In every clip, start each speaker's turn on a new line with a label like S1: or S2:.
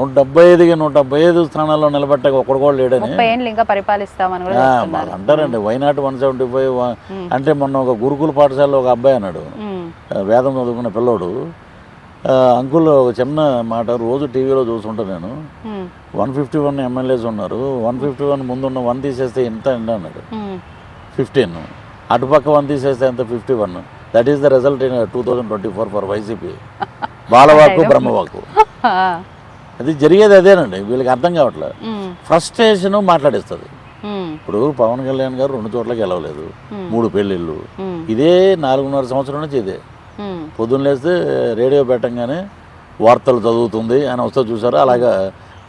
S1: నూట డెబ్బై ఐదుకి నూట డెబ్బై ఐదు స్థానాల్లో నిలబెట్టక ఒక్కడు కూడా లేడని.
S2: ముప్పై ఏళ్ళు ఇంకా పరిపాలిస్తామని కూడా
S1: ఆ,
S2: చెప్తున్నారు.
S1: వాళ్ళు అంటారండి వైనాట్ వన్ సెవెంటీ ఫైవ్ అంటే మొన్న ఒక గురుకుల పాఠశాలలో ఒక అబ్బాయి అన్నాడు.
S2: ఉమ్,
S1: ఆ, వేదం చదువుకున్న పిల్లోడు. ఆ, అంకుల్ ఒక చిన్న మాట రోజు టీవీలో చూస్తుంటా నేను.
S2: Um,
S1: one fifty one MLAs ఉన్నారు. వన్ ఫిఫ్టీ వన్ ముందున్న వన్ తీసేస్తే ఎంత అండి అన్నాడు.
S2: ఉమ్,
S1: ఫిఫ్టీన్. అటుపక్క వన్ తీసేస్తే ఎంత? Fifty one that is the result in two thousand twenty four for YCP బాలవాకు బ్రహ్మవాకు.
S2: ఆ,
S1: అది జరిగేది అదేనండి. వీళ్ళకి అర్థం కావట్లేదు. ఫ్రస్ట్రేషన్ మాట్లాడిస్తుంది. ఇప్పుడు పవన్ కళ్యాణ్ గారు రెండు చోట్ల గెలవలేదు
S2: Hmm.
S1: మూడు పెళ్ళిళ్ళు. ఇదే నాలుగున్నర సంవత్సరం నుంచి ఇదే. పొద్దున్న లేస్తే రేడియో పెట్టంగానే వార్తలు చదువుతుంది అని వస్తే చూసారా? అలాగా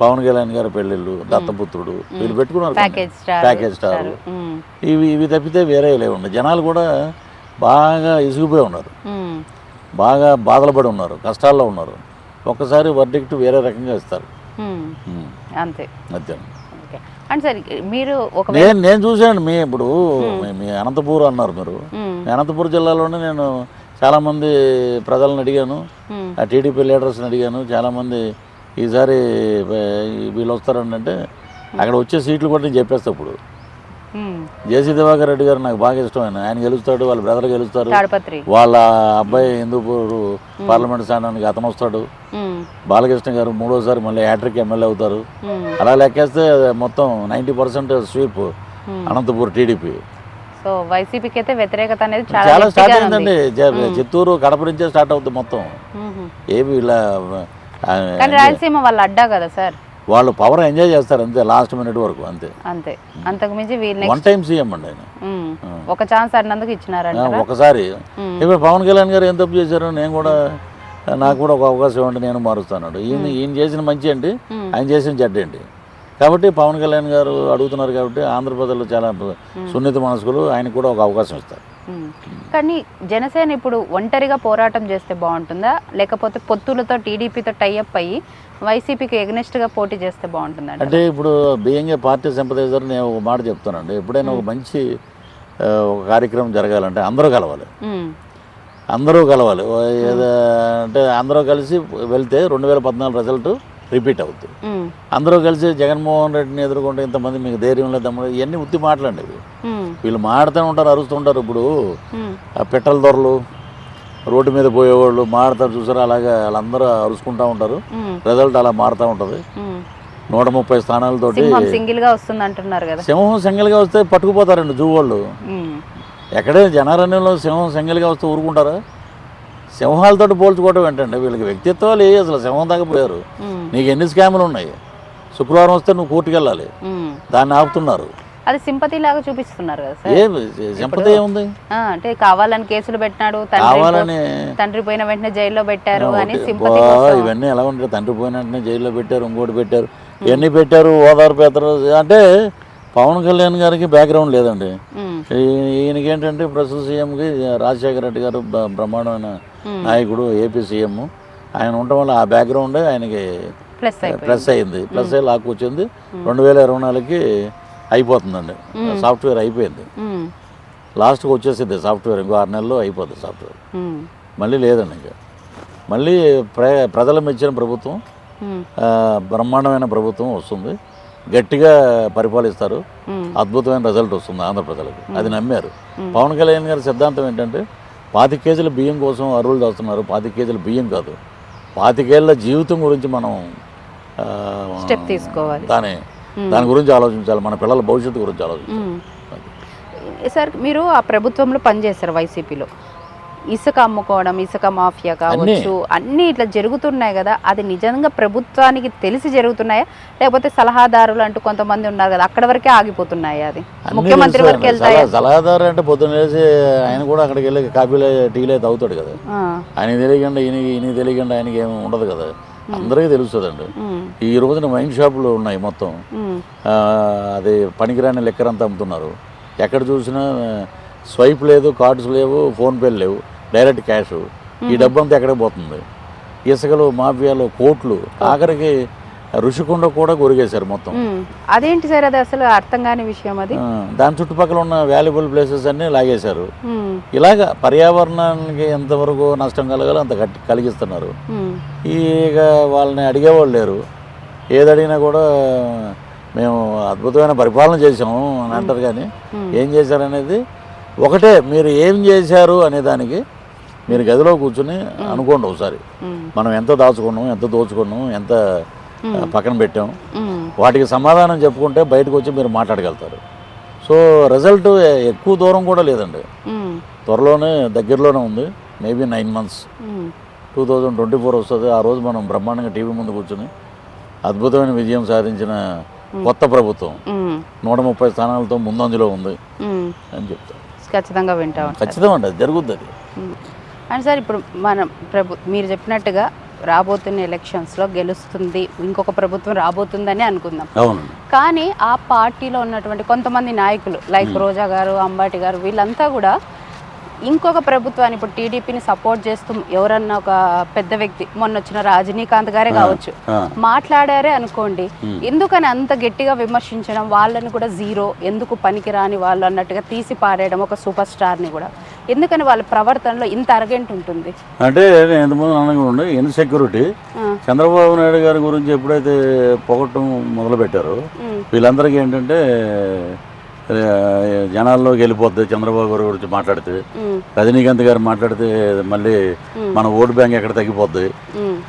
S1: పవన్ కళ్యాణ్ గారి పెళ్ళిళ్ళు దత్తపుత్రుడు వీళ్ళు పెట్టుకున్నారు కొన్ని.
S2: Package star.
S1: ఇవి ఇవి తప్పితే వేరే లేవు జనాలు కూడా బాగా ఇసుగుపోయి ఉన్నారు. బాగా బాధలు పడి ఉన్నారు. కష్టాల్లో ఉన్నారు. ఒక్కసారి వర్డిక్ట్ వేరే రకంగా ఇస్తారు.
S2: అంతే.
S1: అంతే.
S2: సార్ మీరు ఒక
S1: నేను నేను చూశాను మీ ఇప్పుడు మీ- అనంతపూర్ అన్నారు మీరు. అనంతపురం జిల్లాలోనే నేను చాలామంది ప్రజలను అడిగాను. ఆ టీడీపీ లీడర్స్ని అడిగాను. చాలామంది ఈసారి వీళ్ళు వస్తారండి అంటే అక్కడ వచ్చే సీట్లు కూడా నేను చెప్పేస్తా ఇప్పుడు. జేసీ దివాకర్ రెడ్డి గారు నాకు బాగా ఇష్టం ఆయన గెలుస్తాడు వాళ్ళ బ్రదర్ గెలుస్తారు. వాళ్ళ అబ్బాయి హిందూపూర్ పార్లమెంట్ స్థానానికి అతను వస్తాడు. బాలకృష్ణ గారు మూడోసారి మళ్ళీ హ్యాట్రిక్ ఎమ్మెల్యే అవుతారు. అలా లెక్కేస్తే మొత్తం ninety percent sweep. Anantapur TDP.
S2: So వైసీపీకి అయితే వ్యతిరేకత అనేది చాలా
S1: స్టార్ట్. అయిందండి. చిత్తూరు కడప నుంచే స్టార్ట్ అవుతుంది మొత్తం. ఏవి ఇలా
S2: రాయలసీమ వాళ్ళు అడ్డా కదా సార్?
S1: వాళ్ళు పవర్ ఎంజాయ్ చేస్తారు అంతే లాస్ట్ మినిట్ వరకు అంతే.
S2: అంతే. అంతకు మించి
S1: వన్ టైం సీఎం అండి ఆయన.
S2: ఒక ఛాన్స్ అన్నందుకు ఇచ్చినారంట
S1: ఒకసారి. ఇప్పుడు పవన్ కళ్యాణ్ గారు ఏం తప్పు చేశారు? నేను కూడా నాకు కూడా ఒక అవకాశం ఇవ్వండి నేను మారుస్తాను ఈయన ఈయన చేసిన మంచి అండి. ఆయన చేసిన చెడ్డ అండి కాబట్టి పవన్ కళ్యాణ్ గారు అడుగుతున్నారు కాబట్టి ఆంధ్రప్రదేశ్లో చాలా సున్నిత మనస్కులు ఆయనకు కూడా ఒక అవకాశం ఇస్తారు.
S2: కానీ జనసేన ఇప్పుడు ఒంటరిగా పోరాటం చేస్తే బాగుంటుందా? లేకపోతే పొత్తులతో టీడీపీతో టైఅప్ అయ్యి వైసీపీకి ఎగ్నెస్ట్గా పోటీ చేస్తే బాగుంటుందంట
S1: అంటే ఇప్పుడు బీయింగ్ ఏ పార్టీ సింపదైజర్ నేను ఒక మాట చెప్తానండి ఎప్పుడైనా ఒక మంచి ఆ, ఒక కార్యక్రమం జరగాలంటే అందరూ కలవాలి.
S2: ఉమ్,
S1: అందరూ కలవాలి. అంటే అందరూ కలిసి వెళ్తే రెండు వేల పద్నాలుగు రిజల్ట్ రిపీట్ అవుతుంది అందరూ కలిసి జగన్మోహన్ రెడ్డిని ఎదుర్కొంటే ఇంతమంది మీకు ధైర్యం లేదు తమ్ముడు ఇవన్నీ ఉత్తి ఇవి. వీళ్ళు మాడుతూ ఉంటారు అరుస్తుంటారు ఇప్పుడు ఆ పెట్టల దొరలు రోడ్డు మీద పోయేవాళ్ళు మాడతారు చూసారా? అలాగే వాళ్ళందరూ అరుచుకుంటూ ఉంటారు. రిజల్ట్ అలా మారుతూ ఉంటుంది. నూట ముప్పై స్థానాలతోటి
S2: సింహం సింగిల్గా వస్తుంది అంటున్నారు కదా.
S1: సింహం సింగిల్గా వస్తే పట్టుకుపోతారండి జూ వాళ్ళు ఎక్కడే జనారణ్యంలో సింహం సింగిల్గా వస్తే ఊరుకుంటారా? సింహాలతో పోల్చుకోవటం ఏంటండి? వీళ్ళకి వ్యక్తిత్వాలు ఏ అసలు సింహం దాకా పోయారు.
S2: ఉమ్,
S1: నీకు ఎన్ని స్కాములు ఉన్నాయి? శుక్రవారం వస్తే నువ్వు కోర్టుకు వెళ్ళాలి
S2: ఉమ్.
S1: దాన్ని ఆపుతున్నారు.
S2: అది సింపతి లాగా చూపిస్తున్నారు కదా సార్.
S1: ఏముంది?
S2: అంటే కావాలని కేసులు పెట్టినాడు తండ్రి
S1: కావాలని
S2: తండ్రి పోయిన వెంటనే జైల్లో పెట్టారు అని సింపతి
S1: ఇవన్నీ ఎలా ఉంటాయి? తండ్రి పోయిన వెంటనే జైల్లో పెట్టారు ఇంకోటి పెట్టారు. ఇవన్నీ పెట్టారు? ఓదారు పెట్టారు అంటే పవన్ కళ్యాణ్ గారికి బ్యాక్గ్రౌండ్ లేదండి. ఈయనకి ఏంటంటే ప్రస్తుత సీఎంకి రాజశేఖర రెడ్డి గారు బ్రహ్మాండమైన నాయకుడు ఏపీ సీఎం. ఆయన ఉండటం వల్ల ఆ బ్యాక్గ్రౌండ్ ఆయనకి
S2: ప్లస్
S1: అయింది. ప్లస్ అయ్యి లాక్ వచ్చింది రెండు వేల ఇరవై నాలుగుకి అయిపోతుందండి. సాఫ్ట్వేర్ అయిపోయింది. లాస్ట్కి వచ్చేసింది సాఫ్ట్వేర్ ఇంకో ఆరు నెలల్లో అయిపోతుంది సాఫ్ట్వేర్. మళ్ళీ లేదండి ఇంకా. మళ్ళీ ప్ర ప్రజలు మెచ్చిన ప్రభుత్వం బ్రహ్మాండమైన ప్రభుత్వం వస్తుంది. గట్టిగా పరిపాలిస్తారు. అద్భుతమైన రిజల్ట్ వస్తుంది ఆంధ్ర ప్రజలకు. అది నమ్మారు. పవన్ కళ్యాణ్ గారి సిద్ధాంతం ఏంటంటే పాతి కేజీల బియ్యం కోసం అరువులు చేస్తున్నారు పాతి కేజీల బియ్యం కాదు. పాతికేళ్ళ జీవితం గురించి మనం
S2: స్టెప్ తీసుకోవాలి.
S1: దాని దాని గురించి ఆలోచించాలి మన పిల్లల భవిష్యత్తు గురించి ఆలోచించాలి.
S2: సార్ మీరు ఆ ప్రభుత్వంలో పనిచేశారు వైసీపీలో. ఇసుక అమ్ముకోవడం ఇసుక మాఫియా కావచ్చు అన్నీ ఇట్లా జరుగుతున్నాయి కదా అది నిజంగా ప్రభుత్వానికి తెలిసి జరుగుతున్నాయా? లేకపోతే సలహాదారులు అంటూ కొంతమంది ఉన్నారు కదా అక్కడ వరకే ఆగిపోతున్నాయా అది? ముఖ్యమంత్రి వరకు. వెళ్తాయా?
S1: సలహా- సలహాదారు అంటే పొద్దున్న ఆయన కూడా అక్కడికి వెళ్ళి కాఫీలు టీలే తాగుతాడు కదా. ఆయన తెలియకుండా ఈయన ఈయన తెలియకుండా ఆయనకి ఏమి ఉండదు కదా. అందరికీ తెలుస్తుందండి. ఈ రోజున వైన్ షాపులు ఉన్నాయి మొత్తం. అది పనికిరాని లెక్కరంతా అమ్ముతున్నారు. ఎక్కడ చూసినా స్వైప్ లేదు కార్డ్స్ లేవు ఫోన్పేలు లేవు డైరెక్ట్ క్యాష్. ఈ డబ్బు అంతా ఎక్కడికి పోతుంది? ఇసుకలు మాఫియాలు కోట్లు. ఆఖరికి ఋషికొండ కూడా కొరిగేశారు మొత్తం.
S2: అదేంటి సార్ అది అసలు అర్థం కాని విషయం అది?
S1: దాని చుట్టుపక్కల ఉన్న వాల్యుబుల్ ప్లేసెస్ అన్నీ లాగేశారు. ఇలాగ పర్యావరణానికి ఎంతవరకు నష్టం కలగాలో అంత కట్టి కలిగిస్తున్నారు. ఇక వాళ్ళని అడిగేవాళ్ళు లేరు. ఏది అడిగినా కూడా మేము అద్భుతమైన పరిపాలన చేసాము అని అంటారు కానీ ఏం చేశారనేది ఒకటే మీరు ఏం చేశారు అనే దానికి మీరు గదిలో కూర్చుని అనుకోండి ఒకసారి. మనం ఎంత దాచుకున్నాం ఎంత దోచుకున్నాం ఎంత పక్కన పెట్టాం. వాటికి సమాధానం చెప్పుకుంటే బయటకు వచ్చి మీరు మాట్లాడగలుగుతారు. సో రిజల్ట్ ఎక్కువ దూరం కూడా లేదండి. త్వరలోనే దగ్గరలోనే ఉంది. Maybe nine months two thousand twenty four వస్తుంది. ఆ రోజు మనం బ్రహ్మాండంగా టీవీ ముందు కూర్చుని అద్భుతమైన విజయం సాధించిన కొత్త ప్రభుత్వం నూట ముప్పై స్థానాలతో ముందంజలో ఉంది. అని చెప్తాను
S2: ఖచ్చితంగా వింటా. ఉంటారు
S1: ఖచ్చితం అండి అది జరుగుద్ది అది.
S2: అండ్ సార్ ఇప్పుడు మనం ప్రభు మీరు చెప్పినట్టుగా రాబోతున్న ఎలక్షన్స్లో గెలుస్తుంది ఇంకొక ప్రభుత్వం రాబోతుందని అనుకుందాం. కానీ ఆ పార్టీలో ఉన్నటువంటి కొంతమంది నాయకులు లైక్ రోజా గారు అంబాటి గారు వీళ్ళంతా కూడా ఇంకొక ప్రభుత్వాన్ని ఇప్పుడు టీడీపీని సపోర్ట్ చేస్తూ ఎవరన్నా ఒక పెద్ద వ్యక్తి మొన్న వచ్చిన రజనీకాంత్ గారే కావచ్చు మాట్లాడారే అనుకోండి ఎందుకని అంత గట్టిగా విమర్శించడం? వాళ్ళని కూడా జీరో ఎందుకు పనికిరాని వాళ్ళు అన్నట్టుగా తీసి పారేయడం ఒక సూపర్ స్టార్ని కూడా. ఎందుకని వాళ్ళ ప్రవర్తనలో ఇంత అరగెంట్ ఉంటుంది?
S1: అంటే నేను ఇంతకుముందు ఇన్సెక్యూరిటీ చంద్రబాబు నాయుడు గారి గురించి ఎప్పుడైతే పొగట్టం మొదలుపెట్టారో
S2: ఉమ్,
S1: వీళ్ళందరికీ ఏంటంటే జనాల్లోకి వెళ్ళిపోద్ది చంద్రబాబు గారి గురించి మాట్లాడితే. రజనీకాంత్ గారు మాట్లాడితే మళ్ళీ మన ఓటు బ్యాంక్ ఎక్కడ తగ్గిపోద్ది?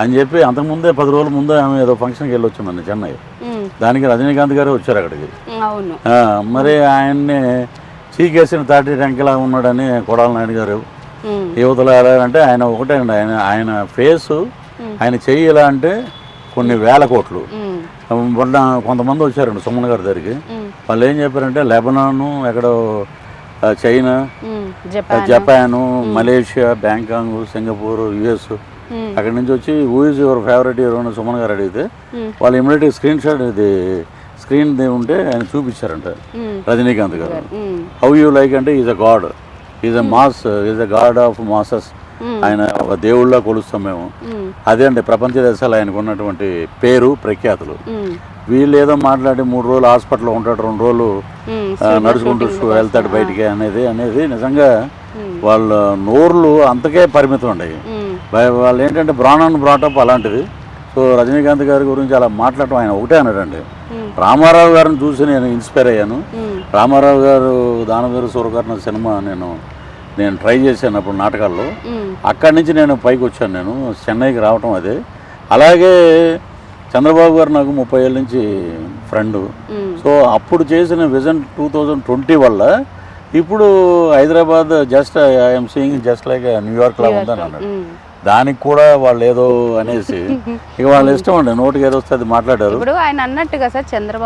S1: అని చెప్పి అంతకుముందే పది రోజుల ముందే ఆమె ఏదో ఫంక్షన్కి వెళ్ళి వచ్చిందండి చెన్నై. దానికి రజనీకాంత్ గారే వచ్చారు అక్కడికి. మరి ఆయన్ని చీకేసిన తాటి టెంకలా ఉన్నాడని కొడాల నాయుడు గారు. యువతలో ఎలా అంటే ఆయన ఒకటే అండి. ఆయన ఆయన ఫేసు ఆయన చెయ్యి ఎలా అంటే కొన్ని వేల కోట్లు. మొన్న కొంతమంది వచ్చారండి సుమన్ గారి దగ్గరికి. వాళ్ళు ఏం చెప్పారంటే లెబనాను ఎక్కడో China
S2: Japan.
S1: Malaysia Bangkok Singapore US అక్కడి నుంచి వచ్చి who is your favourite hero అని సుమన్ గారు అడిగితే వాళ్ళు ఇమీడియట్ స్క్రీన్ షాట్ ఇది స్క్రీన్ ఉంటే ఆయన చూపించారంట. రజనీకాంత్ గారు. హౌ యూ లైక్ అంటే is a god is a mass is a god of masses. ఆయన ఒక దేవుళ్ళ కొలుస్తాం మేము. అదే అండి ప్రపంచ దేశాలు ఆయనకు ఉన్నటువంటి పేరు ప్రఖ్యాతులు. వీళ్ళు ఏదో మాట్లాడి మూడు రోజులు హాస్పిటల్లో ఉంటాడు రెండు రోజులు నడుచుకుంటూ వెళ్తాడు బయటికి అనేది అనేది నిజంగా. వాళ్ళ నోర్లు అంతకే పరిమితం వా- వాళ్ళు ఏంటంటే బ్రాణన్ బ్రాటప్ అలాంటిది. సో రజనీకాంత్ గారి గురించి అలా మాట్లాడటం ఆయన ఒకటే అన్నాడండి. రామారావు గారిని చూసి నేను ఇన్స్పైర్ అయ్యాను. రామారావు గారు దానవీర సూరకర్ణ సినిమా నేను నేను ట్రై చేశాను అప్పుడు నాటకాల్లో. అక్కడి నుంచి నేను పైకి వచ్చాను నేను చెన్నైకి రావటం అదే. అలాగే చంద్రబాబు గారు నాకు ముప్పై ఏళ్ళ నుంచి ఫ్రెండ్. సో అప్పుడు చేసిన విజన్ టూ థౌజండ్ ట్వంటీ వల్ల ఇప్పుడు Hyderabad just I'm seeing just like New York లా ఉందని అన్నాడు. దానికి కూడా వాళ్ళు ఏదో అనేసి ఇక వాళ్ళ ఇష్టం అండి నోటికి ఏదో వస్తే అది మాట్లాడారు.
S2: ఇప్పుడు ఆయన అన్నట్టుగా సార్ చంద్రబాబు